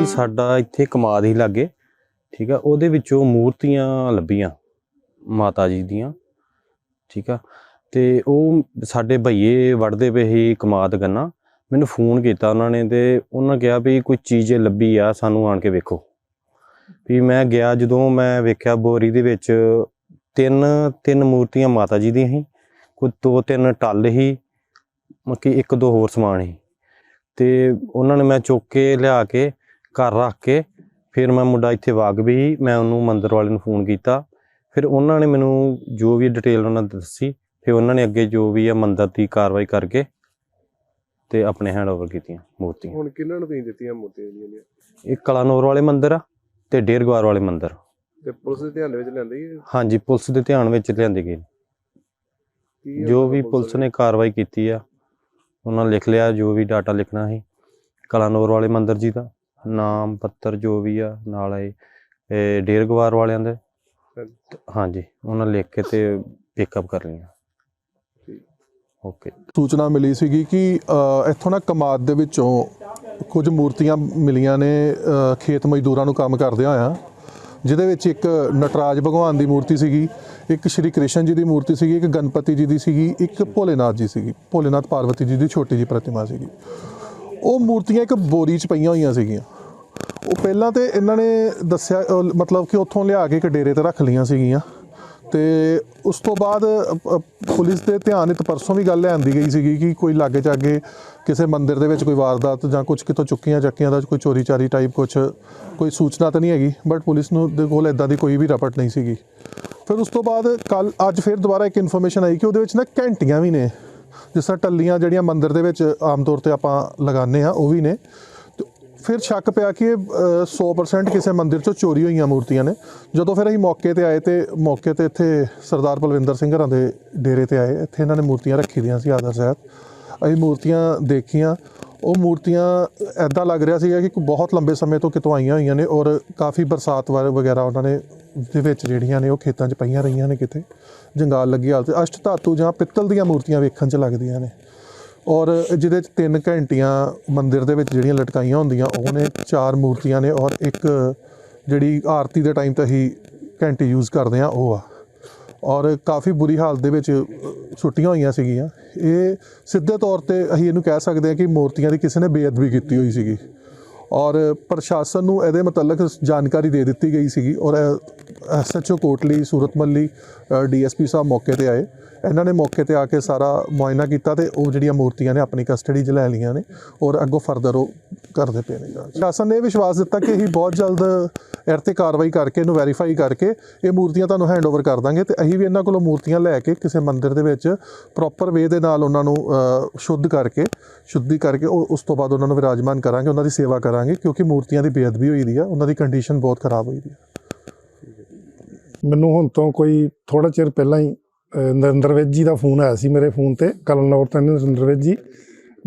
ਜੀ ਸਾਡਾ ਇੱਥੇ ਕਮਾਦ ਹੀ ਲੱਗੇ ਠੀਕ ਆ ਉਹਦੇ ਵਿੱਚੋਂ ਮੂਰਤੀਆਂ ਲੱਭੀਆਂ ਮਾਤਾ ਜੀ ਦੀਆਂ ਠੀਕ ਆ ਤੇ ਉਹ ਸਾਡੇ ਭਈਏ ਵੜਦੇ ਪਏ ਸੀ ਕਮਾਦ ਗੰਨਾ ਮੈਨੂੰ ਫੋਨ ਕੀਤਾ ਉਹਨਾਂ ਨੇ ਤੇ ਉਹਨਾਂ ਕਿਹਾ ਵੀ ਕੋਈ ਚੀਜ਼ ਲੱਭੀ ਆ ਸਾਨੂੰ ਆਣ ਕੇ ਵੇਖੋ। ਵੀ ਮੈਂ ਗਿਆ ਜਦੋਂ ਮੈਂ ਵੇਖਿਆ ਬੋਰੀ ਦੇ ਵਿੱਚ ਤਿੰਨ ਤਿੰਨ ਮੂਰਤੀਆਂ ਮਾਤਾ ਜੀ ਦੀਆਂ ਸੀ ਕੋਈ ਦੋ ਤਿੰਨ ਟੱਲ ਸੀ ਮੱਕੀ ਇੱਕ ਦੋ ਹੋਰ ਸਮਾਨ ਸੀ। ਤੇ ਉਹਨਾਂ ਨੇ ਮੈਂ ਚੁੱਕ ਕੇ ਲਿਆ ਕੇ ਘਰ ਰੱਖ ਕੇ ਫਿਰ ਮੈਂ ਮੁੰਡਾ ਇੱਥੇ ਵਾਗ ਵੀ ਮੈਂ ਉਹਨੂੰ ਮੰਦਰ ਵਾਲੇ ਨੂੰ ਫੋਨ ਕੀਤਾ। ਫਿਰ ਉਹਨਾਂ ਨੇ ਮੈਨੂੰ ਜੋ ਵੀ ਡਿਟੇਲ ਉਹਨਾਂ ਨੇ ਦੱਸੀ ਫਿਰ ਉਹਨਾਂ ਨੇ ਅੱਗੇ ਜੋ ਵੀ ਆ ਮੰਦਰ ਦੀ ਕਾਰਵਾਈ ਕਰਕੇ ਤੇ ਆਪਣੇ ਹੈਂਡਓਵਰ ਕੀਤੀਆਂ ਮੂਰਤੀਆਂ। ਹੁਣ ਕਿਹਨਾਂ ਨੂੰ ਤੁਸੀਂ ਦਿੱਤੀਆਂ ਮੂਰਤੀਆਂ ਜੀਆਂ ਦੀਆਂ ਇੱਕ ਕਲਾਨੌਰ ਵਾਲੇ ਮੰਦਿਰ ਆ ਤੇ ਡੇਰਗਵਾਰ ਵਾਲੇ ਮੰਦਿਰ। ਤੇ ਪੁਲਿਸ ਦੇ ਧਿਆਨ ਦੇ ਵਿੱਚ ਲੈਂਦੀ ਹੈ ਹਾਂਜੀ ਪੁਲਿਸ ਦੇ ਧਿਆਨ ਵਿੱਚ ਲਿਆਂਦੀ ਗਈ। ਜੋ ਵੀ ਪੁਲਿਸ ਨੇ ਕਾਰਵਾਈ ਕੀਤੀ ਆ ਉਹਨਾਂ ਲਿਖ ਲਿਆ ਜੋ ਵੀ ਡਾਟਾ ਲਿਖਣਾ ਸੀ। ਕਲਾਨੌਰ ਵਾਲੇ ਮੰਦਿਰ ਜੀ ਦਾ। ਨਾਮ ਪੱਤਰ ਜੋ ਵੀ ਆ ਨਾਲ ਇਹ ਇਹ ਡੇਰਗਵਾਰ ਵਾਲਿਆਂ ਦੇ। ਹਾਂਜੀ। ਉਹਨਾਂ ਲਿਖ ਕੇ ਤੇ ਪਿਕਅਪ ਕਰ ਲਈਆਂ। ਠੀਕ। ਓਕੇ ਸੂਚਨਾ ਮਿਲੀ ਸੀਗੀ ਕਿ ਇੱਥੋਂ ਨਾ ਕਮਾਦ ਦੇ ਵਿੱਚੋਂ ਕੁਝ ਮੂਰਤੀਆਂ ਮਿਲੀਆਂ ਨੇ ਖੇਤ ਮਜ਼ਦੂਰਾਂ ਨੂੰ ਕੰਮ ਕਰਦਿਆਂ ਆ ਜਿਹਦੇ ਵਿੱਚ ਇੱਕ ਨਟਰਾਜ ਭਗਵਾਨ ਦੀ ਮੂਰਤੀ ਸੀਗੀ ਇੱਕ ਸ਼੍ਰੀ ਕ੍ਰਿਸ਼ਨ ਜੀ ਦੀ ਮੂਰਤੀ ਸੀਗੀ ਇੱਕ ਗਣਪਤੀ ਜੀ ਦੀ ਸੀਗੀ ਇੱਕ ਭੋਲੇਨਾਥ ਜੀ ਸੀਗੀ ਭੋਲੇਨਾਥ ਪਾਰਵਤੀ ਜੀ ਦੀ ਛੋਟੀ ਜੀ ਪ੍ਰਤਿਮਾ ਸੀਗੀ। ਉਹ ਮੂਰਤੀਆਂ ਇੱਕ ਬੋਰੀ 'ਚ ਪਈਆਂ ਹੋਈਆਂ ਸੀਗੀਆਂ। ਉਹ ਪਹਿਲਾਂ ਤੇ ਇਹਨਾਂ ਨੇ ਦੱਸਿਆ ਮਤਲਬ ਕਿ ਉੱਥੋਂ ਲਿਆ ਕੇ ਇੱਕ ਡੇਰੇ ਤੇ ਰੱਖ ਲਈਆਂ ਸੀਗੀਆਂ। ਤੇ ਉਸ ਤੋਂ ਬਾਅਦ ਪੁਲਿਸ ਦੇ ਧਿਆਨ ਵਿੱਚ ਪਰਸੋਂ ਵੀ ਗੱਲ ਲਿਆਂਦੀ ਗਈ ਸੀਗੀ ਕਿ ਕੋਈ ਲਾਗੇ ਚਾਗੇ ਕਿਸੇ ਮੰਦਿਰ ਦੇ ਵਿੱਚ ਕੋਈ ਵਾਰਦਾਤ ਜਾਂ ਕੁਝ ਕਿਤੋਂ ਚੁੱਕੀਆਂ ਚੱਕੀਆਂ ਦਾ ਕੋਈ ਚੋਰੀ ਚਾਰੀ ਟਾਈਪ ਕੁਝ ਕੋਈ ਸੂਚਨਾ ਤਾਂ ਨਹੀਂ ਹੈਗੀ ਬਟ ਪੁਲਿਸ ਨੂੰ ਦੇ ਕੋਲ ਇਦਾਂ ਦੀ ਕੋਈ ਵੀ ਰਪਟ ਨਹੀਂ ਸੀਗੀ। ਫਿਰ ਉਸ ਤੋਂ ਬਾਅਦ ਕੱਲ ਅੱਜ ਫਿਰ ਦੁਬਾਰਾ ਇੱਕ ਇਨਫੋਰਮੇਸ਼ਨ ਆਈ ਕਿ ਉਹਦੇ ਵਿੱਚ ਨਾ ਘੰਟੀਆਂ ਵੀ ਨੇ। ਜਿਸ ਤਰ੍ਹਾਂ ਟੱਲੀਆਂ ਜਿਹੜੀਆਂ ਮੰਦਿਰ ਦੇ ਵਿੱਚ ਆਮ ਤੌਰ ਤੇ ਆਪਾਂ ਲਗਾਉਂਦੇ ਆ ਉਹ ਵੀ ਨੇ। ਫਿਰ ਸ਼ੱਕ ਪਿਆ ਕਿ ਇਹ ਅ, 100% ਕਿਸੇ ਮੰਦਿਰ ਚੋਂ ਚੋਰੀ ਹੋਈਆਂ ਮੂਰਤੀਆਂ ਨੇ। ਜਦੋਂ ਫਿਰ ਅਸੀਂ ਮੌਕੇ ਤੇ ਆਏ ਤੇ ਮੌਕੇ ਤੇ ਇੱਥੇ ਸਰਦਾਰ ਬਲਵਿੰਦਰ ਸਿੰਘ ਹਰਾਂ ਦੇ ਡੇਰੇ ਤੇ ਆਏ ਇੱਥੇ ਇਹਨਾਂ ਨੇ ਮੂਰਤੀਆਂ ਰੱਖੀ ਦੀਆਂ ਸੀ ਆਦਰ ਸਾਹਿਬ ਅਸੀਂ ਮੂਰਤੀਆਂ ਦੇਖੀਆਂ। ਉਹ ਮੂਰਤੀਆਂ ਐਦਾਂ ਲੱਗ ਰਿਹਾ ਸੀਗਾ ਕਿ ਬਹੁਤ ਲੰਬੇ ਸਮੇਂ ਤੋਂ ਕਿਤੋਂ ਆਈਆਂ ਹੋਈਆਂ ਨੇ ਔਰ ਕਾਫੀ ਬਰਸਾਤ ਵਾਰ ਵਗੈਰਾ ਉਹਨਾਂ ਨੇ ਦੇ ਵਿੱਚ ਜਿਹੜੀਆਂ ਨੇ ਉਹ ਖੇਤਾਂ 'ਚ ਪਈਆਂ ਰਹੀਆਂ ਨੇ ਕਿਤੇ, ਜੰਗਾਲ ਲੱਗੀ ਹਾਲਤ ਅਸ਼ਟ ਧਾਤੂ ਜਾਂ ਪਿੱਤਲ ਦੀਆਂ ਮੂਰਤੀਆਂ ਵੇਖਣ 'ਚ ਲੱਗਦੀਆਂ ਨੇ ਔਰ ਜਿਹਦੇ 'ਚ ਤਿੰਨ ਘੰਟੀਆਂ ਮੰਦਿਰ ਦੇ ਵਿੱਚ ਜਿਹੜੀਆਂ ਲਟਕਾਈਆਂ ਹੁੰਦੀਆਂ, ਉਹ ਨੇ ਚਾਰ ਮੂਰਤੀਆਂ ਨੇ ਔਰ ਇੱਕ ਜਿਹੜੀ ਆਰਤੀ ਦੇ ਟਾਈਮ ਤੇ ਅਸੀਂ ਘੰਟੀ ਯੂਜ਼ ਕਰਦੇ ਆ ਉਹ ਆ। ਔਰ ਕਾਫੀ ਬੁਰੀ ਹਾਲਤ ਦੇ ਵਿੱਚ ਛੁੱਟੀਆਂ ਹੋਈਆਂ ਸੀਗੀਆਂ, ਇਹ ਸਿੱਧੇ ਤੌਰ ਤੇ ਅਸੀਂ ਇਹਨੂੰ ਕਹਿ ਸਕਦੇ ਹਾਂ ਕਿ ਮੂਰਤੀਆਂ ਦੀ ਕਿਸੇ ਨੇ ਬੇਅਦਬੀ ਕੀਤੀ ਹੋਈ ਸੀਗੀ। ਔਰ ਪ੍ਰਸ਼ਾਸਨ ਨੂੰ ਇਹਦੇ ਮੁਤਲਕ ਜਾਣਕਾਰੀ ਦੇ ਦਿੱਤੀ ਗਈ ਸੀਗੀ ਔਰ ਐਸਐਚਓ ਕੋਟਲੀ ਸੂਰਤ ਮੱਲੀ ਡੀਐਸਪੀ ਸਾਹਿਬ ਮੌਕੇ ਤੇ ਆਏ। ਇਹਨਾਂ ਨੇ ਮੌਕੇ ਤੇ ਆ ਕੇ ਸਾਰਾ ਮੁਆਇਨਾ ਕੀਤਾ ਤੇ ਉਹ ਜਿਹੜੀਆਂ ਮੂਰਤੀਆਂ ਨੇ ਆਪਣੀ ਕਸਟਡੀ 'ਚ ਲੈ ਲਈਆਂ ਨੇ ਔਰ ਅੱਗੋਂ ਫਰਦਰ ਉਹ ਕਰਦੇ ਪਏ ਨੇ ਜਾਂਚ। ਪ੍ਰਸ਼ਾਸਨ ਨੇ ਇਹ ਵਿਸ਼ਵਾਸ ਦਿੱਤਾ ਕਿ ਅਸੀਂ ਬਹੁਤ ਜਲਦ ਇਹ ਤੇ ਕਾਰਵਾਈ ਕਰਕੇ ਇਹਨੂੰ ਵੈਰੀਫਾਈ ਕਰਕੇ ਇਹ ਮੂਰਤੀਆਂ ਤੁਹਾਨੂੰ ਹੈਂਡਓਵਰ ਕਰ ਦਾਂਗੇ ਤੇ ਅਸੀਂ ਵੀ ਇਹਨਾਂ ਕੋਲੋਂ ਮੂਰਤੀਆਂ ਲੈ ਕੇ ਕਿਸੇ ਮੰਦਿਰ ਦੇ ਵਿੱਚ ਪ੍ਰੋਪਰ ਵੇ ਦੇ ਨਾਲ ਉਹਨਾਂ ਨੂੰ ਸ਼ੁੱਧ ਕਰਕੇ, ਸ਼ੁੱਧੀ ਕਰਕੇ ਉਹ ਉਸ ਤੋਂ ਬਾਅਦ ਉਹਨਾਂ ਨੂੰ ਵਿਰਾਜਮਾਨ ਕਰਾਂਗੇ, ਉਹਨਾਂ ਦੀ ਸੇਵਾ ਕਰਾਂਗੇ ਕਿਉਂਕਿ ਮੂਰਤੀਆਂ ਦੀ ਬੇਅਦਬੀ ਹੋਈ ਦੀ ਆ, ਉਹਨਾਂ ਦੀ ਕੰਡੀਸ਼ਨ ਬਹੁਤ ਖਰਾਬ ਹੋਈ ਦੀ ਆ। ਮੈਨੂੰ ਹੁਣ ਤੋਂ ਕੋਈ ਥੋੜਾ ਚਿਰ ਪਹਿਲਾਂ ਹੀ ਨਰਿੰਦਰ ਵਿਜ ਜੀ ਦਾ ਫੋਨ ਆਇਆ ਸੀ ਮੇਰੇ ਫੋਨ ਤੇ ਕਲਨੌਰ ਤੋਂ ਨਰਿੰਦਰ ਵਿਜ ਜੀ,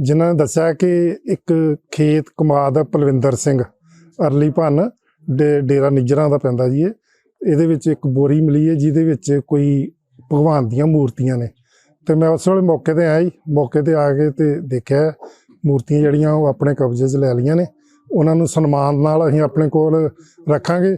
ਜਿਨ੍ਹਾਂ ਨੇ ਦੱਸਿਆ ਕਿ ਇੱਕ ਖੇਤ ਕਮਾਦ ਆ ਪਲਵਿੰਦਰ ਸਿੰਘ, ਅਰਲੀ ਭੰਨ ਡੇ- ਡੇਰਾ ਨਿਜਰਾਂ ਦਾ ਪੈਂਦਾ ਜੀ ਇਹ। ਇਹਦੇ ਵਿੱਚ ਇੱਕ ਬੋਰੀ ਮਿਲੀ ਹੈ, ਜਿਹਦੇ ਵਿੱਚ ਕੋਈ ਭਗਵਾਨ ਦੀਆਂ ਮੂਰਤੀਆਂ ਨੇ। ਤੇ ਮੈਂ ਉਸ ਵੇਲੇ ਮੌਕੇ ਤੇ ਆਇਆ ਜੀ, ਮੌਕੇ ਤੇ ਆ ਕੇ ਤੇ ਦੇਖਿਆ, ਮੂਰਤੀਆਂ ਜਿਹੜੀਆਂ ਉਹ ਆਪਣੇ ਕਬਜ਼ੇ 'ਚ ਲੈ ਲਈਆਂ ਨੇ। ਉਹਨਾਂ ਨੂੰ ਸਨਮਾਨ ਨਾਲ ਅਸੀਂ ਆਪਣੇ ਕੋਲ ਰੱਖਾਂਗੇ।